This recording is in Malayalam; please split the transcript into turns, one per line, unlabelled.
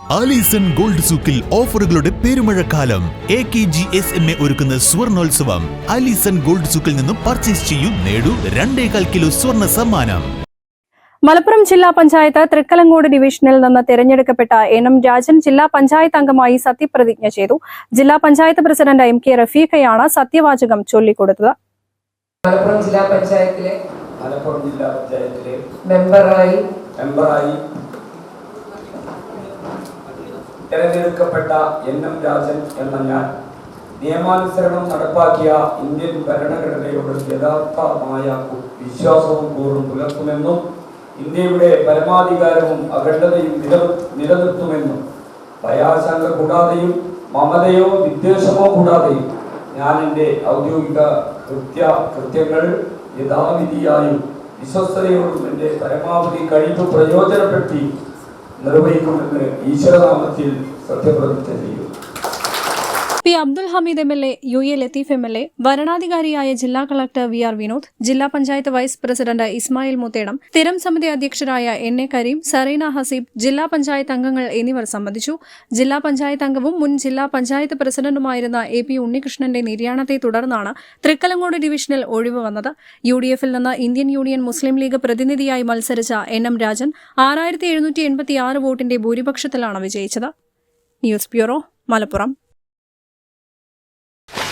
ആലീസൺ ഗോൾഡ് സൂക്കിൽ ഓഫറുകളുടെ പെരുമഴക്കാലം. A K G S M A ഒരുക്കുന്ന സ്വർണോത്സവം. ആലീസൺ ഗോൾഡ് സൂക്കിൽ നിന്നും പർച്ചേസ് ചെയ്യും നേടൂ രണ്ടേകാൽ കിലോ സ്വർണ സമ്മാനം.
മലപ്പുറം ജില്ലാ പഞ്ചായത്ത് തൃക്കലങ്കോട് ഡിവിഷനിൽ നിന്ന് തിരഞ്ഞെടുക്കപ്പെട്ട എൻ എം രാജൻ ജില്ലാ പഞ്ചായത്ത് അംഗമായി സത്യപ്രതിജ്ഞ ചെയ്തു. ജില്ലാ പഞ്ചായത്ത് പ്രസിഡന്റ് എം കെ റഫീഖയാണ് സത്യവാചകം ചൊല്ലിക്കൊടുത്തത്.
മലപ്പുറം ജില്ലാ പഞ്ചായത്തിലെ
മലപ്പുറം ജില്ലാ പഞ്ചായത്തിലെ
മെമ്പറായി
മെമ്പറായി തെരഞ്ഞെടുക്കപ്പെട്ട എൻ എം രാജൻ എന്ന ഞാൻ നിയമാനുസരണം നടപ്പാക്കിയ ഇന്ത്യൻ ഭരണഘടനയോട് യഥാർത്ഥമായ വിശ്വാസവും പൂർണം പുലർത്തുമെന്നും ഇന്ത്യയുടെ പരമാധികാരവും അഖണ്ഡതയും നില നിലനിർത്തുമെന്നും ഭയാശങ്ക കൂടാതെയും മമതയോ വിദ്വേഷമോ കൂടാതെയും ഞാൻ എന്റെ ഔദ്യോഗിക കൃത്യ കൃത്യങ്ങൾ യഥാവിധിയായും വിശ്വസ്തയോടും എന്റെ പരമാവധി കഴിവ് പ്രയോജനപ്പെടുത്തി നിർവഹിക്കുമെന്ന് ഈശ്വരനാമത്തിൽ സത്യപ്രതിജ്ഞ ചെയ്യും
P Abdul Hameed M L A U A Latheef M L A വരണാധികാരിയായ ജില്ലാ കളക്ടർ വി ആർ വിനോദ് ജില്ലാ പഞ്ചായത്ത് വൈസ് പ്രസിഡന്റ് ഇസ്മായിൽ മുത്തേടം സ്ഥിരം സമിതി അധ്യക്ഷരായ എൻ എ കരീം സറീന ഹസീബ് ജില്ലാ പഞ്ചായത്ത് അംഗങ്ങൾ എന്നിവർ സംബന്ധിച്ചു. ജില്ലാ പഞ്ചായത്ത് അംഗവും മുൻ ജില്ലാ പഞ്ചായത്ത് പ്രസിഡന്റുമായിരുന്ന എ പി ഉണ്ണികൃഷ്ണന്റെ നിര്യാണത്തെ തുടർന്നാണ് തൃക്കലങ്ങോട് ഡിവിഷനിൽ ഒഴിവ് വന്നത്. യു ഡി എഫിൽ നിന്ന് ഇന്ത്യൻ യൂണിയൻ മുസ്ലിം ലീഗ് പ്രതിനിധിയായി മത്സരിച്ച എൻ എം രാജൻ ആറായിരത്തി എഴുന്നൂറ്റി എൺപത്തിയാറ് വോട്ടിന്റെ ഭൂരിപക്ഷത്തിലാണ് വിജയിച്ചത്. News bureau Malappuram.